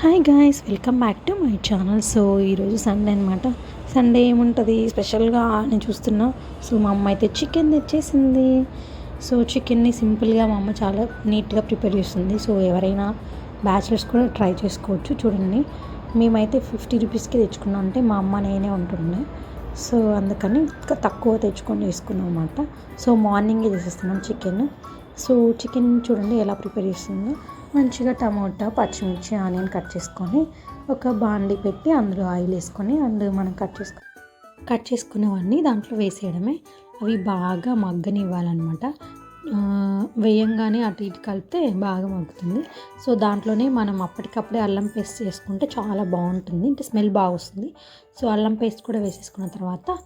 Hi guys welcome back to my channel so ఈరోజు Sunday అనమాట Sunday ఏముంటుంది? స్పెషల్గా నేను చూస్తున్నా. సో మా అమ్మ అయితే చికెన్ తెచ్చేసింది. సో చికెన్ని సింపుల్గా మా అమ్మ చాలా నీట్గా ప్రిపేర్ చేస్తుంది. సో ఎవరైనా బ్యాచిలర్స్ కూడా ట్రై చేసుకోవచ్చు. చూడండి. మేమైతే ఫిఫ్టీ రూపీస్కి తెచ్చుకున్నాం. అంటే మా అమ్మ నేనే ఉంటుండే. సో అందుకని ఇంకా తక్కువ తెచ్చుకొని చేసుకున్నాం అనమాట సో మార్నింగే చేసేస్తున్నాం చికెన్ సో చికెన్ చూడండి ఎలా ప్రిపేర్ చేస్తుందో. మంచిగా టమోటా పచ్చిమిర్చి ఆనియన్ కట్ చేసుకొని ఒక బాండి పెట్టి అందులో ఆయిల్ వేసుకొని అండ్ మనం కట్ చేసుకు కట్ చేసుకున్నవన్నీ దాంట్లో వేసేయడమే. అవి బాగా మగ్గనివ్వాలన్నమాట. వేయంగానే అటు ఇటు కలిపితే బాగా మగ్గుతుంది. సో దాంట్లోనే మనం అప్పటికప్పుడే అల్లం పేస్ట్ చేసుకుంటే చాలా బాగుంటుంది. అంటే స్మెల్ బాగా వస్తుంది. సో అల్లం పేస్ట్ కూడా వేసేసుకున్న తర్వాత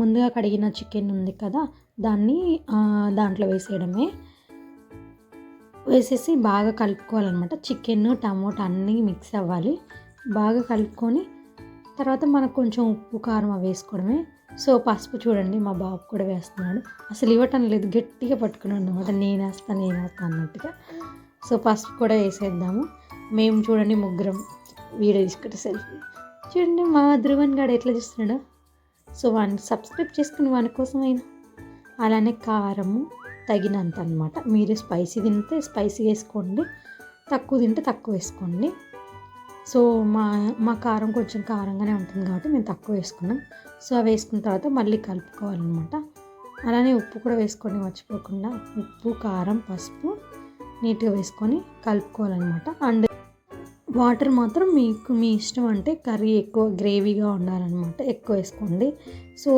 ముందుగా కడిగిన చికెన్ ఉంది కదా దాన్ని దాంట్లో వేసేయడమే. వేసేసి బాగా కలుపుకోవాలన్నమాట. చికెన్ టమోటా అన్నీ మిక్స్ అవ్వాలి. బాగా కలుపుకొని తర్వాత మనకు కొంచెం ఉప్పు కారం అవి వేసుకోవడమే. సో పసుపు చూడండి మా బాబు కూడా వేస్తున్నాడు. అసలు ఇవ్వటం లేదు గట్టిగా పట్టుకున్నాడు అనమాట నేను వేస్తాను నేను వేస్తాను అన్నట్టుగా. సో పసుపు కూడా వేసేద్దాము. మేము చూడండి ముగ్గురం వీడియో తీసుకుంటే సెల్ఫీ. చూడండి మా ధ్రువన్ గాడు ఎట్లా చూస్తున్నాడు. సో వాడిని సబ్స్క్రైబ్ చేసుకుని వాని కోసమైనా. అలానే కారము తగినంత అనమాట మీరు స్పైసీ తింటే స్పైసీ వేసుకోండి తక్కువ తింటే తక్కువ వేసుకోండి. సో మా మా కారం కొంచెం కారంగానే ఉంటుంది కాబట్టి మేము తక్కువ వేసుకున్నాం. సో అవి వేసుకున్న తర్వాత మళ్ళీ కలుపుకోవాలన్నమాట. అలానే ఉప్పు కూడా వేసుకోండి మర్చిపోకుండా ఉప్పు కారం పసుపు నీట్గా వేసుకొని కలుపుకోవాలన్నమాట. అండ్ వాటర్ మాత్రం మీకు మీ ఇష్టం అంటే కర్రీ ఎక్కువ గ్రేవీగా ఉండాలన్నమాట. ఎక్కువ వేసుకోండి. సో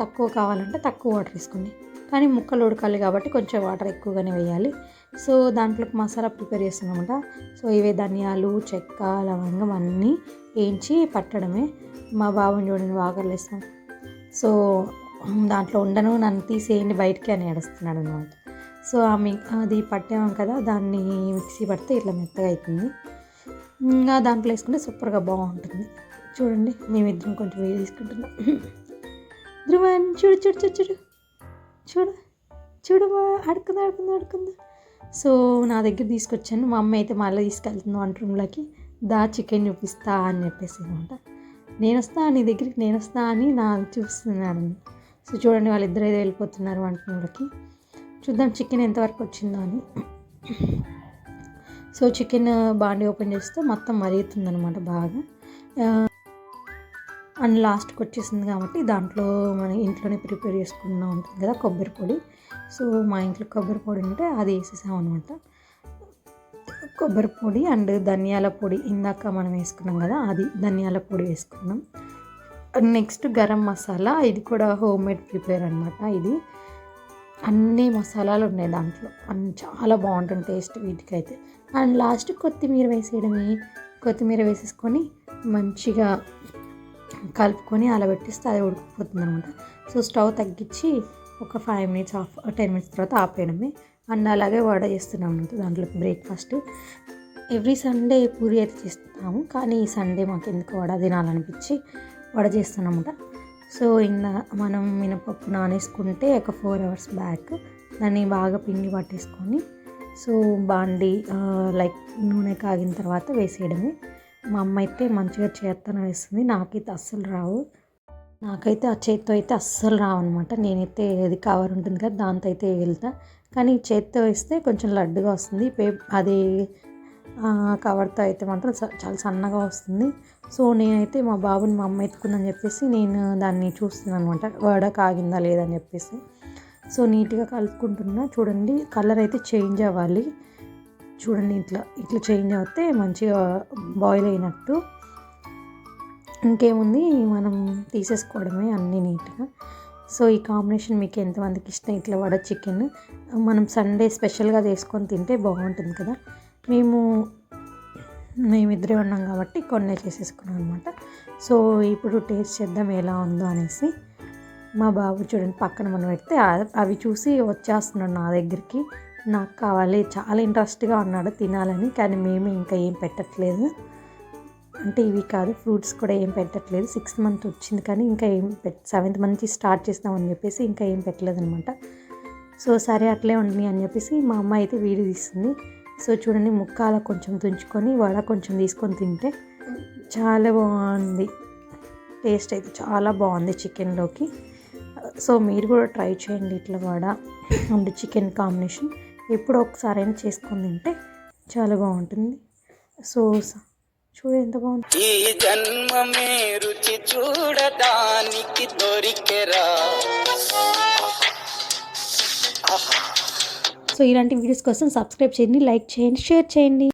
తక్కువ కావాలంటే తక్కువ వాటర్ వేసుకోండి. కానీ ముక్కలు ఉడకాలి కాబట్టి కొంచెం వాటర్ ఎక్కువగానే వేయాలి. సో దాంట్లోకి మసాలా ప్రిపేర్ చేస్తున్నామన్నమాట. సో ఇవే ధనియాలు చెక్క లవంగం అన్నీ వేయించి పట్టడమే. మా బాబుని చూడండి వాకర్లు వేస్తాం సో దాంట్లో ఉండను నన్ను తీసేయండి బయటికి అని ఏడుస్తున్నాడు అనమాట సో ఆ మి అది పట్టాము కదా దాన్ని మిక్సీ పడితే ఇట్లా మెత్తగా అవుతుంది ఇంకా దాంట్లో వేసుకుంటే సూపర్గా బాగుంటుంది. చూడండి మేమిద్దరం కొంచెం వేడి తీసుకుంటున్నాం. ధ్రువన్ చూడు చూడు చూడు చూడు. చూడు చూడు మా అడుకుందా అడుకుందా అడుకుందా సో నా దగ్గర తీసుకొచ్చాను. మా అమ్మ అయితే మళ్ళీ తీసుకెళ్తుంది వంట రూమ్లోకి. దా చికెన్ చూపిస్తా అని చెప్పేసి అనమాట నేను వస్తా నీ దగ్గరికి నేను వస్తా అని నా చూస్తున్నాడు సో చూడండి వాళ్ళిద్దరు అయితే వెళ్ళిపోతున్నారు వంట రూమ్లోకి. చూద్దాం చికెన్ ఎంతవరకు వచ్చిందో అని. సో చికెన్ బాండి ఓపెన్ చేస్తే మొత్తం మరుగుతుందనమాట బాగా. అండ్ లాస్ట్కి వచ్చేసింది కాబట్టి దాంట్లో మన ఇంట్లోనే ప్రిపేర్ చేసుకున్న ఉంటుంది కదా కొబ్బరి పొడి. సో మా ఇంట్లో కొబ్బరి పొడి ఉంటే అది వేసేసాం అనమాట కొబ్బరి పొడి అండ్ ధనియాల పొడి ఇందాక మనం వేసుకున్నాం కదా అది ధనియాల పొడి వేసుకున్నాం. నెక్స్ట్ గరం మసాలా ఇది కూడా హోమ్ మేడ్ ప్రిపేర్ అనమాట ఇది. అన్ని మసాలాలు ఉన్నాయి దాంట్లో. అన్ని చాలా బాగుంటుంది టేస్ట్ వీటికైతే. అండ్ లాస్ట్ కొత్తిమీర వేసేయడమే. కొత్తిమీర వేసేసుకొని మంచిగా కలుపుకొని అలా పెట్టిస్తే అది ఉడికిపోతుంది అనమాట సో స్టవ్ తగ్గించి ఒక five minutes of ten minutes తర్వాత ఆపేయడమే. అండ్ అలాగే వడ చేస్తున్నాం అనమాట దాంట్లో బ్రేక్ఫాస్ట్ ఎవ్రీ సండే పూరి అయితే చేస్తాము కానీ ఈ సండే మాకు ఎందుకు వడ తినాలనిపించి వడ చేస్తున్నామన్నమాట. సో ఇంకా మనం మినపప్పు నానేసుకుంటే ఒక ఫోర్ అవర్స్ బ్యాక్ దాన్ని బాగా పిండి పట్టేసుకొని సో బాండి లైక్ నూనె కాగిన తర్వాత వేసేయడమే. మా అమ్మ అయితే మంచిగా చేత్తన వేస్తుంది నాకైతే అస్సలు రావు. నాకైతే ఆ చేత్తో అయితే అస్సలు రావు అనమాట నేనైతే ఏది కవర్ ఉంటుంది కదా దాంతో అయితే వెళ్తా. కానీ చేత్తో వేస్తే కొంచెం లడ్డుగా వస్తుంది. పే అది కవర్తో అయితే మాత్రం చాలా సన్నగా వస్తుంది. సో నేనైతే మా బాబుని మా అమ్మ ఎత్తుకుందని చెప్పేసి నేను దాన్ని చూస్తున్నాను అనమాట వడ కాగిందా లేదని చెప్పేసి. సో నీట్గా కలుపుకుంటున్నా. చూడండి కలర్ అయితే చేంజ్ అవ్వాలి. చూడండి ఇట్లా ఇట్లా చేంజ్ అవుతే మంచిగా బాయిల్ అయినట్టు. ఇంకేముంది? మనం తీసేసుకోవడమే అన్నీ నీట్గా. సో ఈ కాంబినేషన్ మీకు ఎంతమందికి ఇష్టం? ఇట్లా వడ చికెన్. మనం సండే స్పెషల్గా చేసుకొని తింటే బాగుంటుంది కదా. మేము మేమిద్దరే ఉన్నాం కాబట్టి కొన్నే చేసేసుకున్నాం అనమాట సో ఇప్పుడు టేస్ట్ చేద్దాం ఎలా ఉందో అనేసి. మా బాబు చూడండి పక్కన మనం పెడితే అవి చూసి వచ్చేస్తున్నాడు నా దగ్గరికి. నాకు కావాలి చాలా ఇంట్రెస్ట్గా ఉన్నాడు తినాలని కానీ మేమే ఇంకా ఏం పెట్టట్లేదు. అంటే ఇవి కాదు ఫ్రూట్స్ కూడా ఏం పెట్టట్లేదు. సిక్స్త్ మంత్ వచ్చింది కానీ ఇంకా ఏం పెట్ సెవెంత్ మంత్ స్టార్ట్ చేస్తామని చెప్పేసి ఇంకా ఏం పెట్టలేదు అనమాట సో సరే అట్లే ఉండి అని చెప్పేసి మా అమ్మ అయితే వీడియో తీస్తుంది. సో చూడండి ముక్కాల కొంచెం తుంచుకొని వడ కొంచెం తీసుకొని తింటే చాలా బాగుంది. టేస్ట్ అయితే చాలా బాగుంది చికెన్లోకి. సో మీరు కూడా ట్రై చేయండి ఇట్లా వడ అండ్ చికెన్ కాంబినేషన్. ఎప్పుడో ఒకసారి అయినా చేసుకొని తింటే చాలా బాగుంటుంది. సో చూడు ఎంత బాగుంది. ఈ జన్మమే రుచి చూడడానికి దొరికెరా. సో ఇలాంటి వీడియోస్ కోసం సబ్స్క్రైబ్ చేయండి లైక్ చేయండి షేర్ చేయండి.